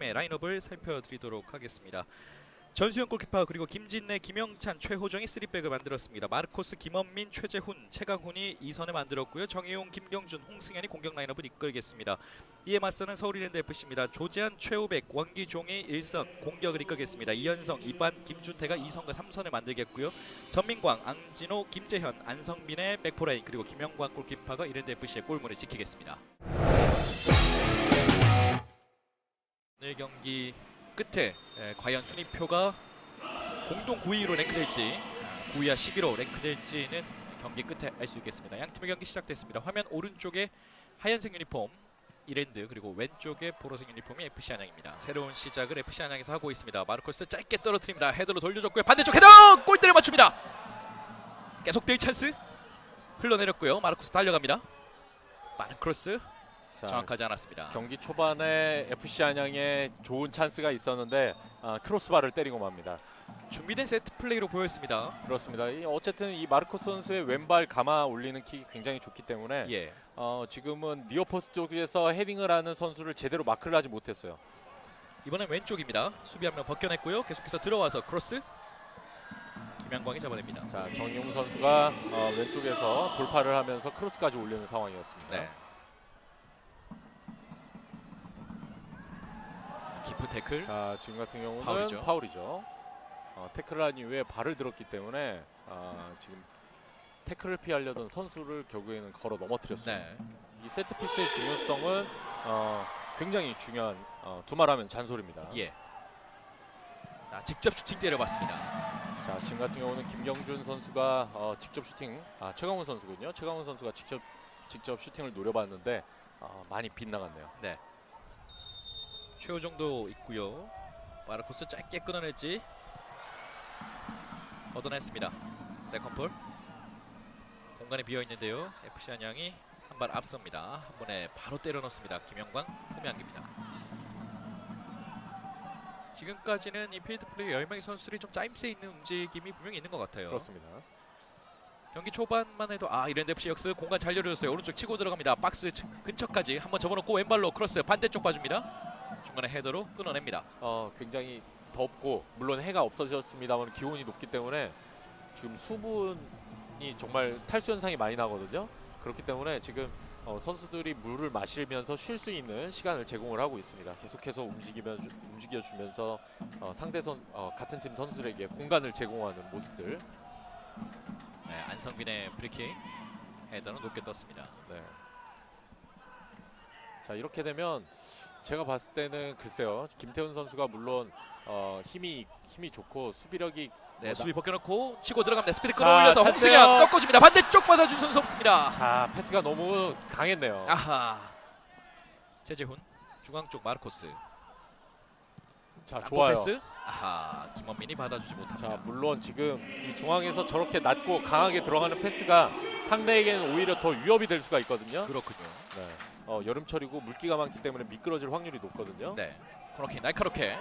팀의 라인업을 살펴드리도록 하겠습니다. 전수현 골키퍼 그리고 김진래, 김영찬, 최호정이 3백을 만들었습니다. 마르코스, 김원민, 최재훈, 최강훈이 2선을 만들었고요. 정혜용, 김경준, 홍승현이 공격 라인업을 이끌겠습니다. 이에 맞서는 서울이랜드 FC입니다. 조재한, 최우백, 원기종이 1선 공격을 이끌겠습니다. 이현성, 이반, 김준태가 2선과 3선을 만들겠고요. 전민광, 앙진호, 김재현, 안성빈의 백포라인 그리고 김영광 골키퍼가 이랜드 FC의 골문을 지키겠습니다. 오늘 경기 끝에 에, 과연 순위표가 공동 9위로 랭크될지 9위와 11호 랭크될지는 경기 끝에 알 수 있겠습니다. 양 팀의 경기 시작됐습니다. 화면 오른쪽에 하얀색 유니폼 이랜드 그리고 왼쪽에 보라색 유니폼이 FC 안양입니다. 새로운 시작을 FC 안양에서 하고 있습니다. 마르코스 짧게 떨어뜨립니다. 헤더로 돌려줬고요. 반대쪽 헤더 골대를 맞춥니다. 계속될 찬스 흘러내렸고요. 마르코스 달려갑니다. 크로스 자, 정확하지 않았습니다. 경기 초반에 FC 안양에 좋은 찬스가 있었는데 아, 크로스바를 때리고 맙니다. 준비된 세트 플레이로 보였습니다. 그렇습니다. 이 어쨌든 이 마르코스 선수의 왼발 감아 올리는 킥이 굉장히 좋기 때문에 예. 어, 지금은 니어포스 쪽에서 헤딩을 하는 선수를 제대로 마크를 하지 못했어요. 이번엔 왼쪽입니다. 수비 한 명 벗겨냈고요. 계속해서 들어와서 크로스. 김양광이 잡아냅니다. 자 정용 선수가 어, 왼쪽에서 돌파를 하면서 크로스까지 올리는 상황이었습니다. 네. 기프 태클. 자 지금 같은 경우는 파울이죠. 파울이죠. 어, 태클한 이후에 발을 들었기 때문에 아, 지금 태클을 피하려던 선수를 결국에는 걸어 넘어뜨렸습니다. 네. 이 세트 피스의 중요성은 어, 굉장히 중요한 어, 두말하면 잔소리입니다. 예. 아, 직접 슈팅 때려봤습니다. 자 지금 같은 경우는 김경준 선수가 어, 직접 슈팅, 아 최강훈 선수군요. 최강훈 선수가 직접 직접 슈팅을 노려봤는데 어, 많이 빗나갔네요. 최호정도 있고요. 마르코스 짧게 끊어냈지. 걷어냈습니다. 세컨볼. 공간이 비어 있는데요. FC 안양이 한 발 앞섭니다. 한 번에 바로 때려 넣습니다. 김영광 폼이 안깁니다. 지금까지는 이 필드 플레이 10명의 선수들이 좀 짜임새 있는 움직임이 분명히 있는 것 같아요. 그렇습니다. 경기 초반만 해도 아 이랜드 FC 역스 공간 잘 열어줬어요. 오른쪽 치고 들어갑니다. 박스 측- 근처까지 한번 접어놓고 왼발로 크로스 반대쪽 봐줍니다. 중간에 헤더로 끊어냅니다. 어, 굉장히 덥고 물론 해가 없어졌습니다만 기온이 높기 때문에 지금 수분이 정말 탈수 현상이 많이 나거든요. 그렇기 때문에 지금 어, 선수들이 물을 마시면서 쉴 수 있는 시간을 제공을 하고 있습니다. 계속해서 움직이면 움직여주면서 어, 상대 선 어, 같은 팀 선수들에게 공간을 제공하는 모습들. 네, 안성빈의 프리킥 헤더는 높게 떴습니다. 네. 자 이렇게 되면 제가 봤을 때는 글쎄요 김태훈 선수가 물론 어, 힘이 힘이 좋고 수비력이 네, 어, 수비 벗겨놓고 치고 들어갑니다. 스피드 자, 끌어올려서 찬스요. 홍승현 꺾어줍니다. 반대쪽 받아준 선수 없습니다. 자 패스가 너무 강했네요. 아하. 최재훈 중앙 쪽 마르코스. 자 땅볼 좋아요. 패스. 아하. 김원민이 받아주지 못합니다. 자 물론 지금 이 중앙에서 저렇게 낮고 강하게 들어가는 패스가 상대에게는 오히려 더 위협이 될 수가 있거든요. 그렇군요. 네. 어, 여름철이고 물기가 많기 때문에 미끄러질 확률이 높거든요. 네. 코너킥 날카롭게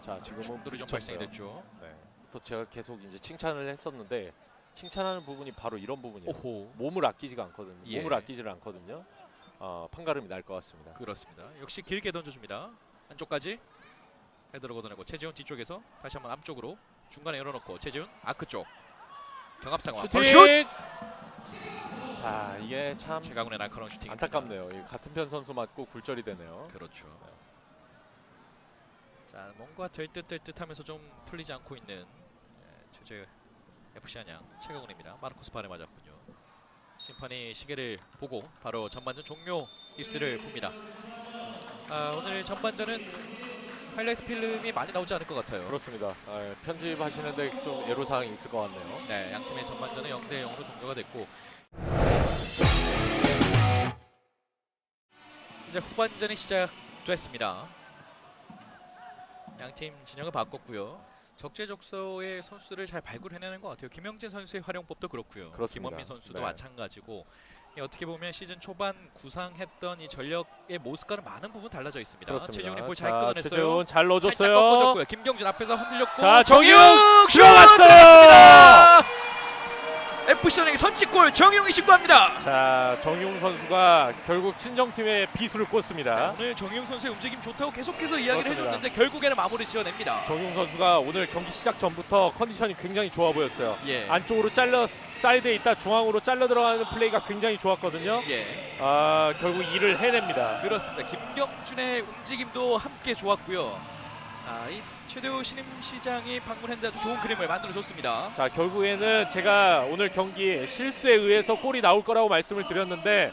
자 지금은 충돌이 좀 부딪혔어요. 발생이 됐죠. 네. 또 제가 계속 이제 칭찬을 했었는데 칭찬하는 부분이 바로 이런 부분이에요. 오호. 몸을 아끼지가 않거든요. 예. 몸을 아끼지를 않거든요. 어, 판가름이 날 것 같습니다. 그렇습니다. 역시 길게 던져줍니다. 안쪽까지 헤드로 걷어내고 최재훈 뒤쪽에서 다시 한번 앞쪽으로 중간에 열어놓고 최재훈 아크 쪽 경합 상황 슈팅! 슛! 자 이게 참 최강훈의 날카로운 슈팅 안타깝네요. 이 같은 편 선수 맞고 굴절이 되네요. 그렇죠. 자 뭔가 될 듯 될 듯하면서 좀 풀리지 않고 있는 예, 최재 FC 안양 최강훈입니다. 마르코스 발에 맞았군요. 심판이 시계를 보고 바로 전반전 종료 입스를 봅니다. 아, 오늘 전반전은 하이라이트 필름이 많이 나오지 않을 것 같아요. 그렇습니다. 아, 예, 편집하시는데 좀 애로 사항이 있을 것 같네요. 네, 양 팀의 전반전은 0대 0으로 종료가 됐고 이제 후반전이 시작됐습니다. 양 팀 진영을 바꿨고요. 적재적소의 선수들을 잘 발굴해내는 것 같아요. 김영진 선수의 활용법도 그렇고요. 그렇습니다. 김원민 선수도 네. 마찬가지고 이 어떻게 보면 시즌 초반 구상했던 이 전력의 모습과는 많은 부분 달라져 있습니다. 그렇습니다. 최지훈이 볼잘 자, 끊어냈어요. 최재훈 잘 살짝 넣어줬어요. 꺾어줬고요. 김경준 앞에서 흔들렸고 자, 슛 들어갔어요. 들어갔습니다. FC 안양의 선취골 정용이 신고합니다. 자 정용 선수가 결국 친정팀의 비수를 꽂습니다. 오늘 정용 선수의 움직임 좋다고 계속해서 이야기를 그렇습니다. 해줬는데 결국에는 마무리 지어냅니다. 정용 선수가 오늘 경기 시작 전부터 컨디션이 굉장히 좋아 보였어요. 예. 안쪽으로 잘려 사이드에 있다 중앙으로 잘려 들어가는 플레이가 굉장히 좋았거든요. 예. 아 결국 일을 해냅니다. 그렇습니다. 김경준의 움직임도 함께 좋았고요. 아, 이 최대호 신임 시장이 방문했는데 아주 좋은 그림을 만들어 줬습니다. 자 결국에는 제가 오늘 경기 실수에 의해서 골이 나올 거라고 말씀을 드렸는데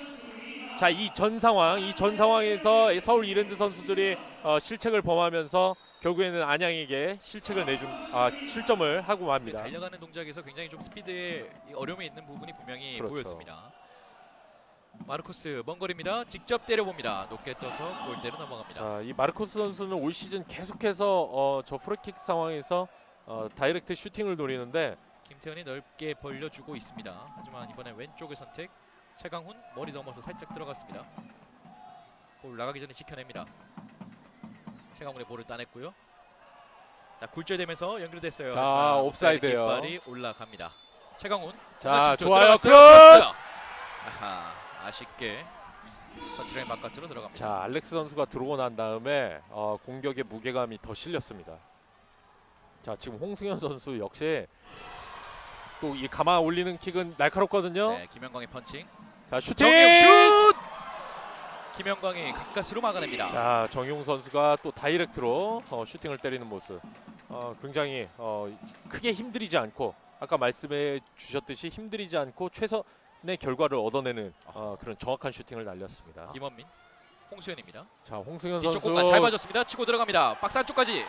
자 이 전 상황 이 전 상황에서 서울 이랜드 선수들이 어, 실책을 범하면서 결국에는 안양에게 실책을 내준 아 실점을 하고 맙니다. 달려가는 동작에서 굉장히 좀 스피드에 이 어려움이 있는 부분이 분명히 그렇죠. 보였습니다. 마르코스 먼 거리입니다. 직접 때려봅니다. 높게 떠서 골대로 넘어갑니다. 자, 이 마르코스 선수는 올 시즌 계속해서 어, 저 프리킥 상황에서 어, 다이렉트 슈팅을 노리는데 김태현이 넓게 벌려주고 있습니다. 하지만 이번엔 왼쪽을 선택. 최강훈 머리 넘어서 살짝 들어갔습니다. 볼 나가기 전에 지켜냅니다. 최강훈의 볼을 따냈고요. 자 굴절되면서 연결됐어요. 자, 하지만 옵사이드예요. 깃발이 올라갑니다. 최강훈 자 좋아요. 크로스 아하 아쉽게 터치라인 바깥으로 들어갑니다. 자 알렉스 선수가 들어오고 난 다음에 어, 공격의 무게감이 더 실렸습니다. 자 지금 홍승현 선수 역시 또 이 감아 올리는 킥은 날카롭거든요. 네, 김영광의 펀칭. 자 슈팅! 정용 슛! 김영광이 가까스로 막아냅니다. 자 정용 선수가 또 다이렉트로 어, 슈팅을 때리는 모습. 어, 굉장히 어, 크게 힘들이지 않고 아까 말씀해 주셨듯이 힘들이지 않고 최선 의 결과를 얻어내는 어, 그런 정확한 슈팅을 날렸습니다. 김원민, 홍수현입니다. 자 홍승현 뒤쪽 선수 공간 잘 봐줬습니다. 치고 들어갑니다. 박스 안쪽까지.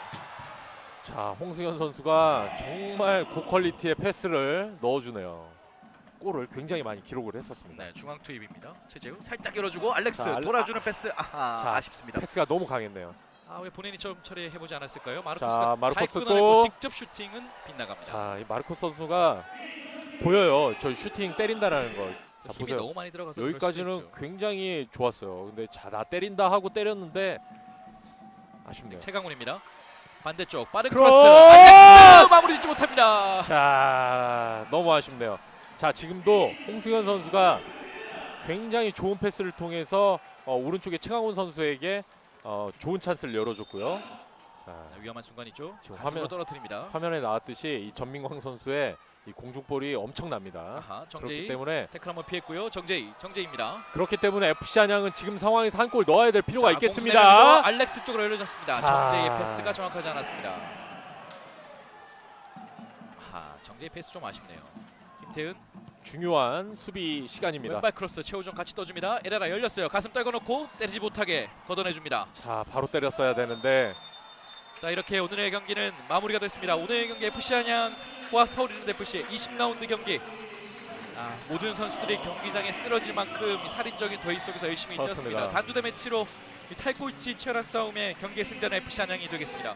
자 홍승현 선수가 정말 고퀄리티의 패스를 넣어주네요. 골을 굉장히 많이 기록을 했었습니다. 네, 중앙 투입입니다. 최재우 살짝 열어주고 알렉스 자, 알- 돌아주는 패스. 아하, 자, 아쉽습니다. 패스가 너무 강했네요. 아, 왜 본인이 처음 처리해보지 않았을까요? 자, 마르코스가 마르코스 잘 끊어내고 또. 직접 슈팅은 빗나갑니다. 자, 이 마르코스 선수가 보여요. 저 슈팅 때린다라는 거. 자, 힘이 보세요. 너무 많이 들어가서 여기까지는. 굉장히 좋았어요. 근데 자, 나 때린다 하고 때렸는데 아쉽네요. 최강훈입니다. 반대쪽 빠른 크로스! 마무리 짓지 못합니다. 자, 너무 아쉽네요. 자, 지금도 홍승현 선수가 굉장히 좋은 패스를 통해서 어, 오른쪽에 최강훈 선수에게 어, 좋은 찬스를 열어줬고요. 자, 네, 위험한 순간이죠. 지금 화면- 떨어뜨립니다. 화면에 나왔듯이 이 전민광 선수의 이 공중볼이 엄청납니다. 아하, 그렇기 정재희 때문에 태클 한번 피했고요. 정재희, 정재희입니다. 그렇기 때문에 FC 안양은 지금 상황에서 한 골 넣어야 될 필요가 자, 있겠습니다. 알렉스 쪽으로 열려졌습니다. 자. 정재희의 패스가 정확하지 않았습니다. 아, 정재희 패스 좀 아쉽네요. 김태은 중요한 수비 시간입니다. 왼발 크로스 최우정 같이 떠줍니다. 에레라 열렸어요. 가슴 떨궈 놓고 때리지 못하게 걷어내줍니다. 자, 바로 때렸어야 되는데 자 이렇게 오늘의 경기는 마무리가 됐습니다. 오늘의 경기 FC 안양과 서울 이랜드 FC 20라운드 경기. 아, 모든 선수들이 경기장에 쓰러질 만큼 이 살인적인 더위 속에서 열심히 그렇습니다. 뛰었습니다. 단두대 매치로 이 탈골치 치열한 싸움의 경기의 승자는 FC 안양이 되겠습니다.